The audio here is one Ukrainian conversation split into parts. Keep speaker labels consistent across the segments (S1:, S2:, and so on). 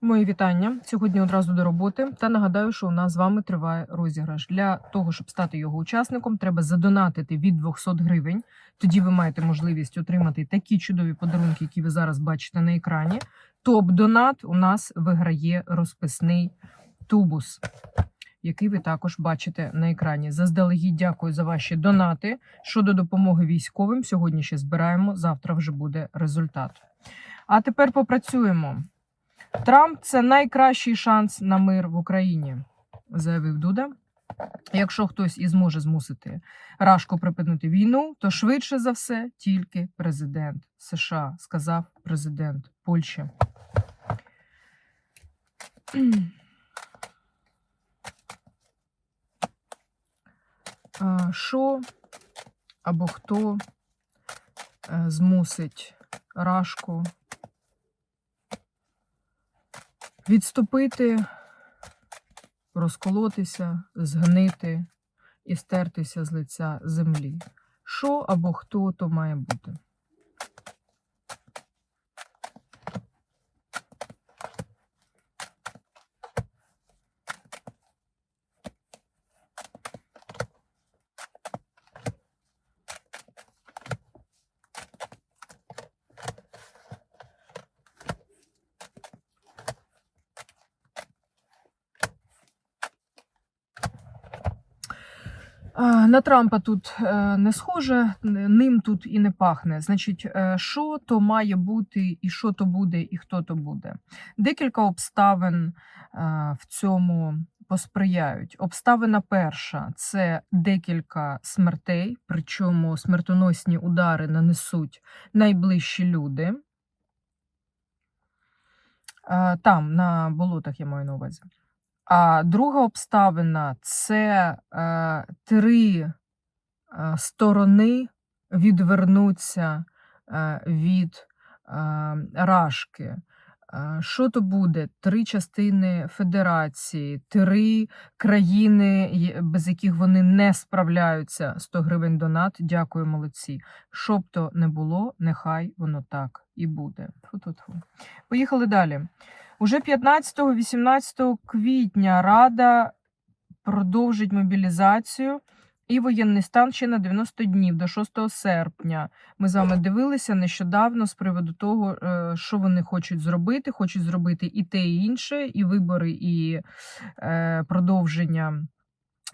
S1: Мої вітання. Сьогодні одразу до роботи. Та нагадаю, що у нас з вами триває розіграш. Для того, щоб стати його учасником, треба задонатити від 200 гривень. Тоді ви маєте можливість отримати такі чудові подарунки, які ви зараз бачите на екрані. Топ-донат у нас виграє розписний тубус, який ви також бачите на екрані. Заздалегідь дякую за ваші донати. Щодо допомоги військовим, сьогодні ще збираємо. Завтра вже буде результат. А тепер попрацюємо. Трамп це найкращий шанс на мир в Україні, заявив Дуда. Якщо хтось і зможе змусити Рашку припинити війну, то швидше за все тільки президент США, сказав президент Польщі. Що або хто е, змусить Рашку відступити, розколотися, згнити і стертися з лиця землі. Що або хто то має бути? На Трампа тут е, не схоже, ним тут і не пахне. Значить, е, що то має бути, і що то буде, і хто то буде. Декілька обставин е, в цьому посприяють. Обставина перша це декілька смертей, причому смертоносні удари нанесуть найближчі люди. Там, на болотах, я маю на увазі. А друга обставина це е, три е, сторони відвернуться е, від е, рашки. Е, Що то буде? Три частини федерації, три країни, без яких вони не справляються. 100 гривень донат. Дякую, молодці. Що б то не було, нехай воно так і буде. Фу-ту-ту. Поїхали далі. Уже 15-18 квітня Рада продовжить мобілізацію і воєнний стан ще на 90 днів до 6 серпня. Ми з вами дивилися нещодавно з приводу того, е, що вони хочуть зробити. Хочуть зробити і те, і інше, і вибори, і е, продовження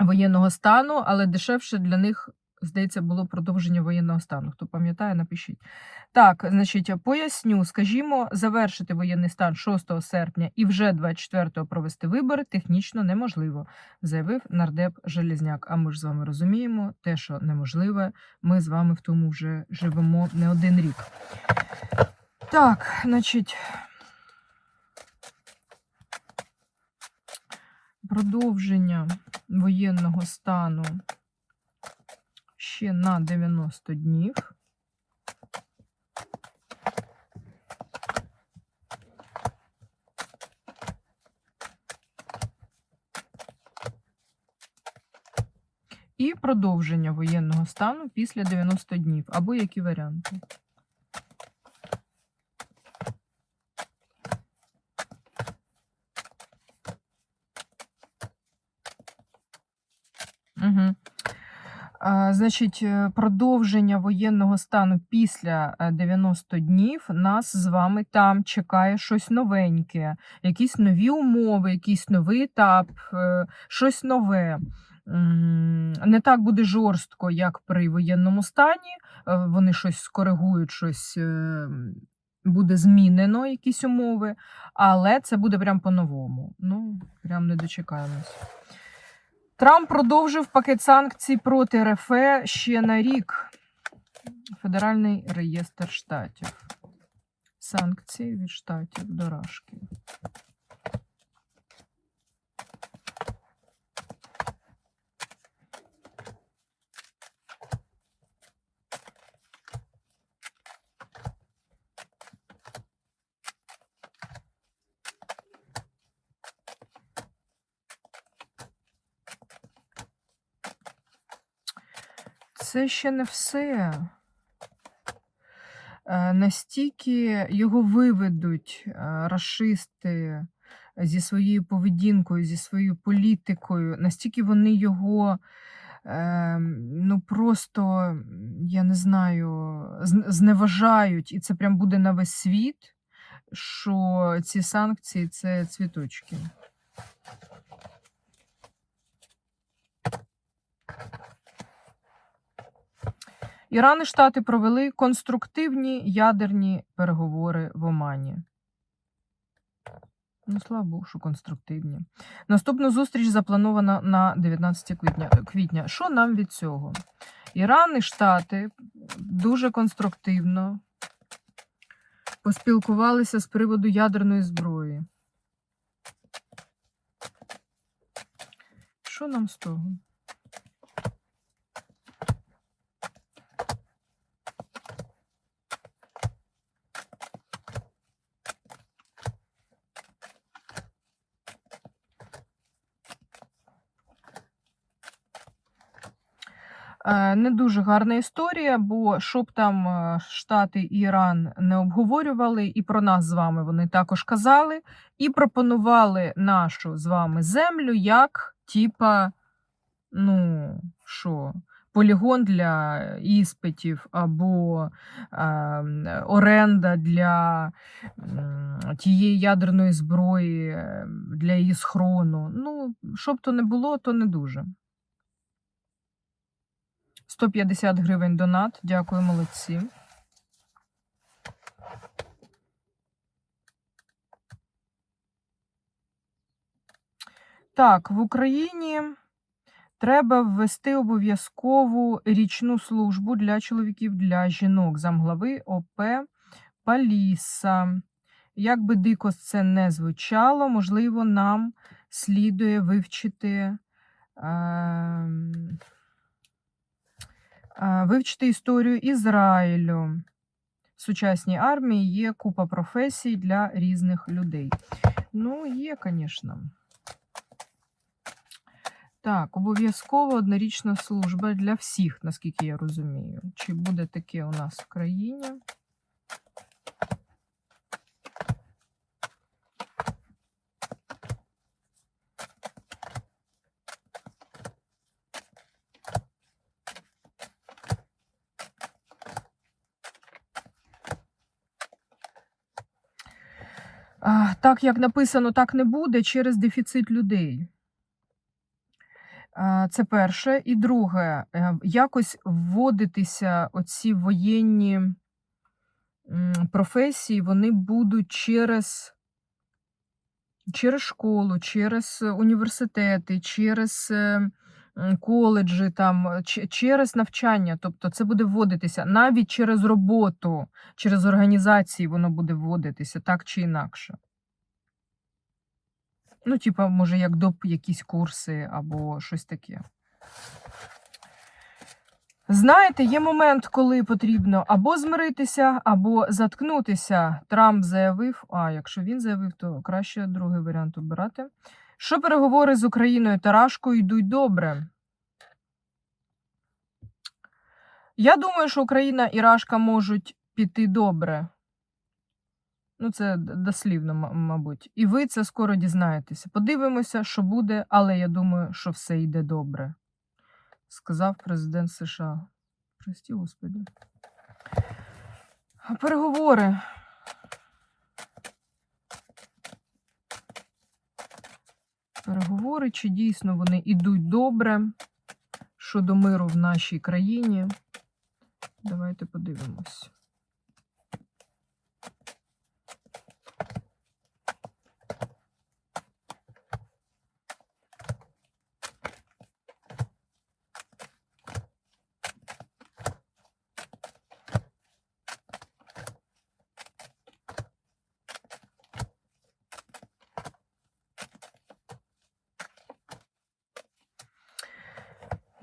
S1: воєнного стану, але дешевше для них. Здається, було продовження воєнного стану. Хто пам'ятає, напишіть. Так, значить, поясню, скажімо, завершити воєнний стан 6 серпня і вже 24-го провести вибори технічно неможливо, заявив нардеп Желізняк. А ми ж з вами розуміємо, те, що неможливе, ми з вами в тому вже живемо не один рік. Так, значить. Продовження воєнного стану ще на 90 днів. І продовження воєнного стану після 90 днів, або які варіанти. Угу. А, Значить, е, продовження воєнного стану після е, 90 днів нас з вами там чекає щось новеньке, якісь нові умови, якийсь новий етап, е, щось нове. Не так буде жорстко, як при воєнному стані. е, Вони щось скоригують, щось е, буде змінено, якісь умови, але це буде прям по-новому. Ну, прям не дочекаємось. Трамп продовжив пакет санкцій проти РФ ще на рік. Федеральний реєстр штатів. Санкції від штатів до Рашки. Це ще не все. е, настільки його виведуть е, рашисти зі своєю поведінкою, зі своєю політикою, настільки вони його е, ну просто, я не знаю, зневажають, і це прям буде на весь світ, що ці санкції це цвіточки. Іран і Штати провели конструктивні ядерні переговори в Омані. Ну, слава Богу, що конструктивні. Наступна зустріч запланована на 19 квітня. квітня. Що нам від цього? Іран і Штати дуже конструктивно поспілкувалися з приводу ядерної зброї. Що нам з того? Не дуже гарна історія, бо щоб там е, Штати і Іран не обговорювали, і про нас з вами вони також казали, і пропонували нашу з вами землю як, типа, ну, що, полігон для іспитів або е, оренда для м, тієї ядерної зброї, е, для її схрону. Ну, щоб то не було, то не дуже. 150 гривень донат. Дякую, молодці. Так, в Україні треба ввести обов'язкову річну службу для чоловіків, для жінок. Замглави ОП Паліса. Як би дико це не звучало, можливо, нам слідує вивчити. ем, Вивчити історію Ізраїлю. В сучасній армії є купа професій для різних людей. Ну, є, звісно. Так, обов'язково однорічна служба для всіх, наскільки я розумію. Чи буде таке у нас в країні? А, Так, як написано, так не буде через дефіцит людей. Це перше. І друге, е, якось вводитися оці воєнні професії, вони будуть через, через школу, через університети, через е, коледжі, там, через навчання. Тобто це буде вводитися навіть через роботу, через організації воно буде вводитися так чи інакше. Ну, типа, може, як доп якісь курси або щось таке. Знаєте, є момент, коли потрібно або змиритися, або заткнутися. Трамп заявив, а якщо він заявив, то краще другий варіант обирати. Що переговори з Україною та Рашкою йдуть добре. Я думаю, що Україна і Рашка можуть піти добре. Ну, це дослівно, мабуть. І ви це скоро дізнаєтеся. Подивимося, що буде, але я думаю, що все йде добре, сказав президент США. Прості, Господи. Переговори. Переговори, чи дійсно вони йдуть добре щодо миру в нашій країні. Давайте подивимось.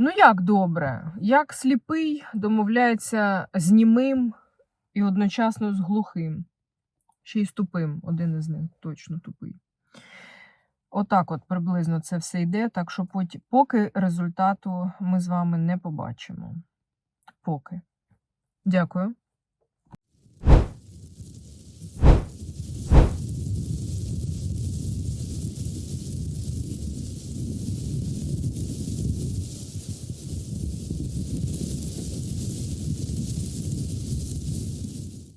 S1: Ну, як добре? Як сліпий домовляється з німим і одночасно з глухим. Ще й з тупим, один із них точно тупий. Отак от приблизно це все йде, так що поки результату ми з вами не побачимо. Поки. Дякую.